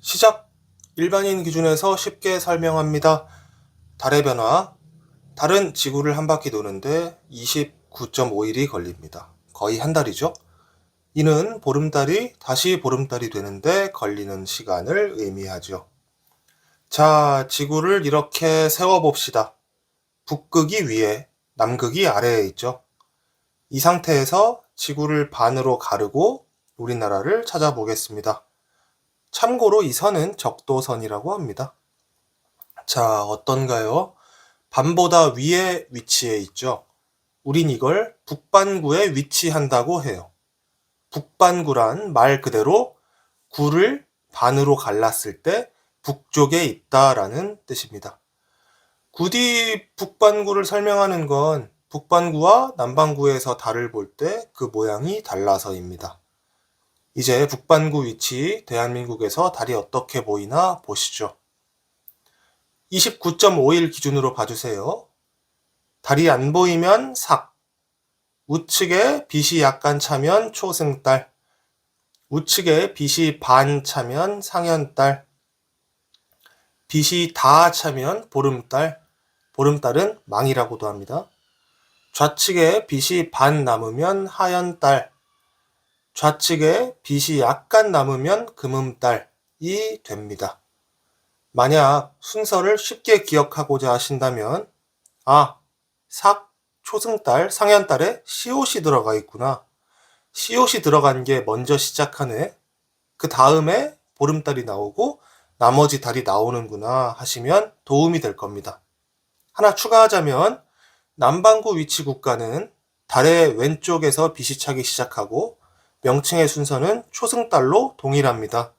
시작! 일반인 기준에서 쉽게 설명합니다. 달의 변화. 달은 지구를 한 바퀴 도는데 29.5일이 걸립니다. 거의 한 달이죠. 이는 보름달이 다시 보름달이 되는데 걸리는 시간을 의미하죠. 자, 지구를 이렇게 세워봅시다. 북극이 위에, 남극이 아래에 있죠. 이 상태에서 지구를 반으로 가르고 우리나라를 찾아보겠습니다. 참고로 이 선은 적도선이라고 합니다. 자, 어떤가요? 밤보다 위에 위치해 있죠. 우린 이걸 북반구에 위치한다고 해요. 북반구란 말 그대로 구를 반으로 갈랐을 때 북쪽에 있다라는 뜻입니다. 굳이 북반구를 설명하는 건 북반구와 남반구에서 달을 볼 때 그 모양이 달라서입니다. 이제 북반구 위치 대한민국에서 달이 어떻게 보이나 보시죠. 29.5일 기준으로 봐주세요. 달이 안 보이면 삭, 우측에 빛이 약간 차면 초승달, 우측에 빛이 반 차면 상현달, 빛이 다 차면 보름달, 보름달은 망이라고도 합니다. 좌측에 빛이 반 남으면 하현달, 좌측에 빛이 약간 남으면 금음달이 됩니다. 만약 순서를 쉽게 기억하고자 하신다면, 아, 삭, 초승달, 상현달에 시옷이 들어가 있구나. 시옷이 들어간 게 먼저 시작하네. 그 다음에 보름달이 나오고 나머지 달이 나오는구나 하시면 도움이 될 겁니다. 하나 추가하자면, 남반구 위치 국가는 달의 왼쪽에서 빛이 차기 시작하고 명칭의 순서는 초승달로 동일합니다.